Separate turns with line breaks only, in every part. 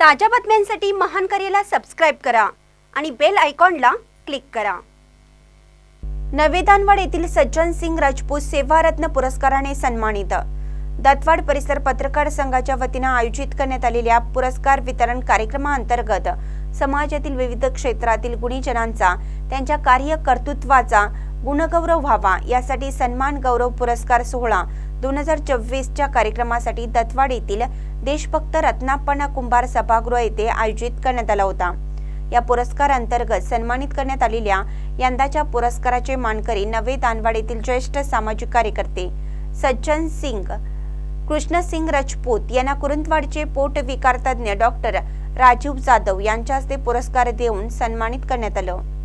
ताज्या बातम्यांसाठी महान करेला सबस्क्राईब करा आणि बेल आयकॉनला क्लिक करा. नवेदानवाड येथील सज्जन सिंग राजपूत सेवारत्न पुरस्काराने सन्मानित. दत्तवाड परिसर पत्रकार संघाच्या वतीनं आयोजित करण्यात आलेल्या पुरस्कार वितरण कार्यक्रमाअंतर्गत समाजातील विविध क्षेत्रातील गुणीजनांचा त्यांच्या कार्य कर्तृत्वाचा गुणगौरव व्हावा यासाठी सन्मान गौरव पुरस्कार सोहळा दोन हजार चोवीसच्या कार्यक्रमासाठी दत्वाड येथील देशभक्त रत्नाप्पणा कुंभार सभागृह येथे आयोजित करण्यात आला होता. या पुरस्कार अंतर्गत सन्मानित करण्यात आलेल्या यंदाच्या पुरस्काराचे मानकरी नवे दानवाड येथील ज्येष्ठ सामाजिक कार्यकर्ते सज्जन सिंग कृष्णसिंग राजपूत यांना कुरुंदवाडचे पोट विकार डॉक्टर राजीव जाधव यांच्या हस्ते पुरस्कार देऊन सन्मानित करण्यात आलं.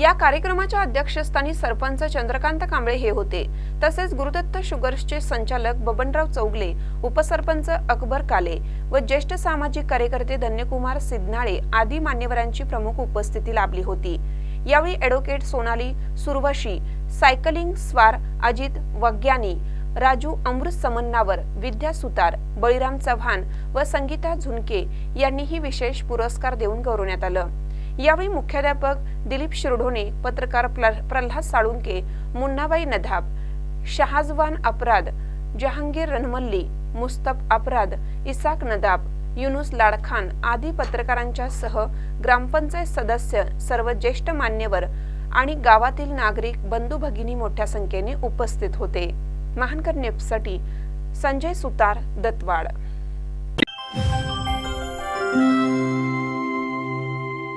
या कार्यक्रमाच्या अध्यक्षस्थानी सरपंच चंद्रकांत कांबळे हे होते. तसेच गुरुदत्त शुगर्सचे संचालक बबनराव चौगले उपसरपंच अकबर काले व ज्येष्ठ सामाजिक कार्यकर्ते धन्यकुमार सिद्धनाळे आदी मान्यवरांची प्रमुख उपस्थिती लाभली होती. यावेळी ॲडव्होकेट सोनाली सुरवशी सायकलिंग स्वार अजित वग्यानी राजू अमृत समन्नावर विद्या सुतार बळीराम चव्हाण व संगीता झुनके यांनीही विशेष पुरस्कार देऊन गौरवण्यात आलं. यावेळी मुख्याध्यापक दिलीप शिरढोणे पत्रकार प्र- प्रल्हाद साळुंके मुन्नाबाई नधाब शहाजवान अपराध जहांगीर रणमल्ली मुस्तफ अपराध इसाक नदाब युनुस लाडखान आदी पत्रकारांच्या सह ग्रामपंचायत सदस्य सर्व ज्येष्ठ मान्यवर आणि गावातील नागरिक बंधू भगिनी मोठ्या संख्येने उपस्थित होते. महानकर नेपसाठी संजय सुतार दत्तवाड.